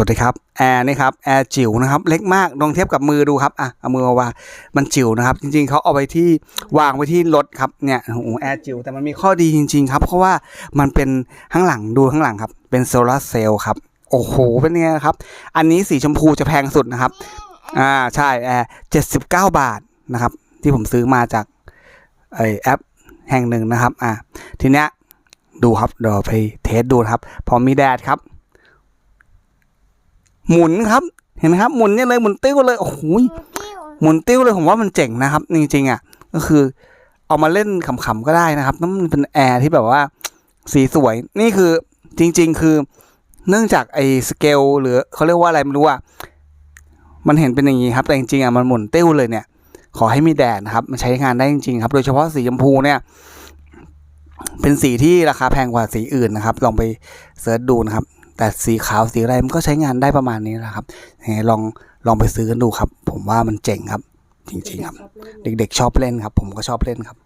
วัสดีครับแอร์นี่ครับแอร์จิ๋วนะครับเล็กมากลองเทียบกับมือดูครับอะเอามือมาวางมันจิ๋วนะครับ จริงๆเขาเอาไว้ที่วางไว้ที่รถครับเนี่ยโอ้โหแอร์จิ๋วแต่มันมีข้อดีจริง ๆ ครับ เพราะว่ามันเป็นข้างหลังดูข้างหลังครับ เป็นโซลาร์เซลล์ครับโอ้โหเป็นไงครับ อันนี้สีชมพูจะแพงสุดนะครับอ่าใช่แอร์เจ็ดสิบเก้าบาทนะครับ ที่ผมซื้อมาจากไอแอปแห่งหนึ่งนะครับอ่าทีเนี้ยดูครับเดี๋ยวไปเทสดูครับ พอมีแดดครับ หมุนครับเห็นไหมครับหมุนเนี่ยเลยหมุนติ้วเลยโอ้โหหมุนติ้วเลยผมว่ามันเจ๋งนะครับจริงๆอะก็คือเอามาเล่นขำๆก็ได้นะครับนั่นมันเป็นแอร์ที่แบบว่าสีสวยนี่คือจริง ๆ คือเนื่องจากไอ้สเกลหรือเขาเรียกว่าอะไรไม่รู้อะมันเห็นเป็นอย่างนี้ครับแต่จริงๆอะมันหมุนติ้วเลยเนี่ย ขอให้มีแดดนะครับ มันใช้งานได้จริงๆครับ โดยเฉพาะสีชมพูเนี่ย เป็นสีที่ราคาแพงกว่าสีอื่นนะครับ ลองไปเสิร์ชดูนะครับ แต่สีขาวสีอะไรมันก็ใช้งานได้ประมาณนี้แหละครับยังไงลองลองไปซื้อกันดูครับ ผมว่ามันเจ๋งครับ จริงๆครับ เด็กๆชอบเล่นครับ ผมก็ชอบเล่นครับ